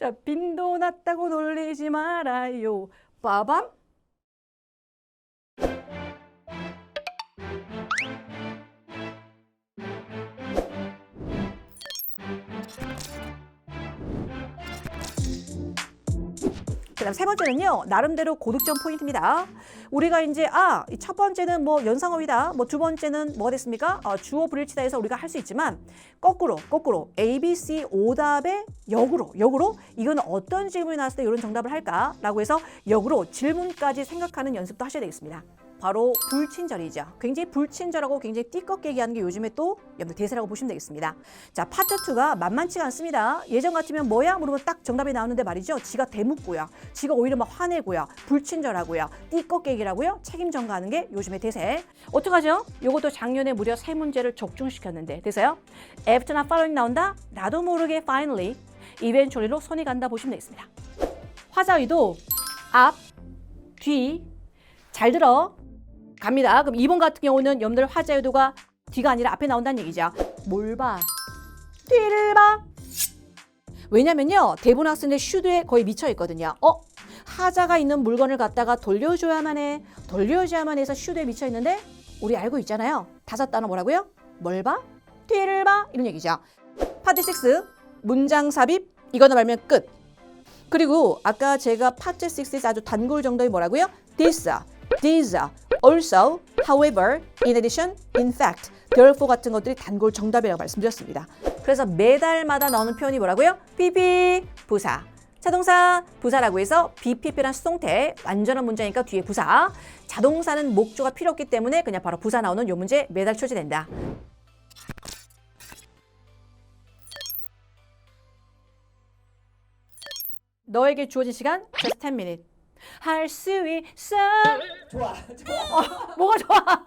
자, 빈도 났다고 놀리지 말아요. 빠밤. 그다음 세 번째는요 나름대로 고득점 포인트입니다. 우리가 이제 아 첫 번째는 뭐 연상어휘다, 뭐 두 번째는 뭐가 됐습니까? 어, 주어 불일치다 해서 우리가 할 수 있지만 거꾸로 거꾸로 A, B, C 오답의 역으로 역으로 이거는 어떤 질문이 나왔을 때 이런 정답을 할까라고 해서 역으로 질문까지 생각하는 연습도 하셔야 되겠습니다. 바로 불친절이죠. 굉장히 불친절하고 굉장히 띠껍게 얘기하는 게 요즘에 또 여러분 대세라고 보시면 되겠습니다. 자, 파트 2가 만만치가 않습니다. 예전 같으면 뭐야? 물으면 딱 정답이 나오는데 말이죠. 지가 대묻고요. 지가 오히려 막 화내고요. 불친절하고요. 띠껍게 얘기라고요. 책임 전가하는 게 요즘의 대세. 어떡하죠? 요것도 작년에 무려 세 문제를 적중시켰는데 돼서요. After not following 나온다? 나도 모르게 finally, eventually로 손이 간다 보시면 되겠습니다. 화자위도 앞, 뒤, 잘 들어. 갑니다. 그럼 2번 같은 경우는 여러분들 화자 유도가 뒤가 아니라 앞에 나온다는 얘기죠. 뭘 봐? 뒤를 봐. 왜냐면요. 대부분 학생들 슈드에 거의 미쳐 있거든요. 어? 하자가 있는 물건을 갖다가 돌려줘야만 해. 돌려줘야만 해서 슈드에 미쳐 있는데 우리 알고 있잖아요. 다섯 단어 뭐라고요? 뭘 봐? 뒤를 봐. 이런 얘기죠. 파트 6 문장 삽입 이거는 말면 끝. 그리고 아까 제가 파트 6에서 아주 단골 정도의 뭐라고요? this, these, also, however, in addition, in fact, therefore 같은 것들이 단골 정답이라고 말씀드렸습니다. 그래서 매달마다 나오는 표현이 뭐라고요? PP, 부사. 자동사, 부사라고 해서 BPP란 수동태, 완전한 문장이니까 뒤에 부사. 자동사는 목조가 필요 없기 때문에 그냥 바로 부사 나오는 요 문제 매달 출제된다. 너에게 주어진 시간 just 10 minutes. 할 수 있어. 좋아, 좋아. 어, 뭐가 좋아?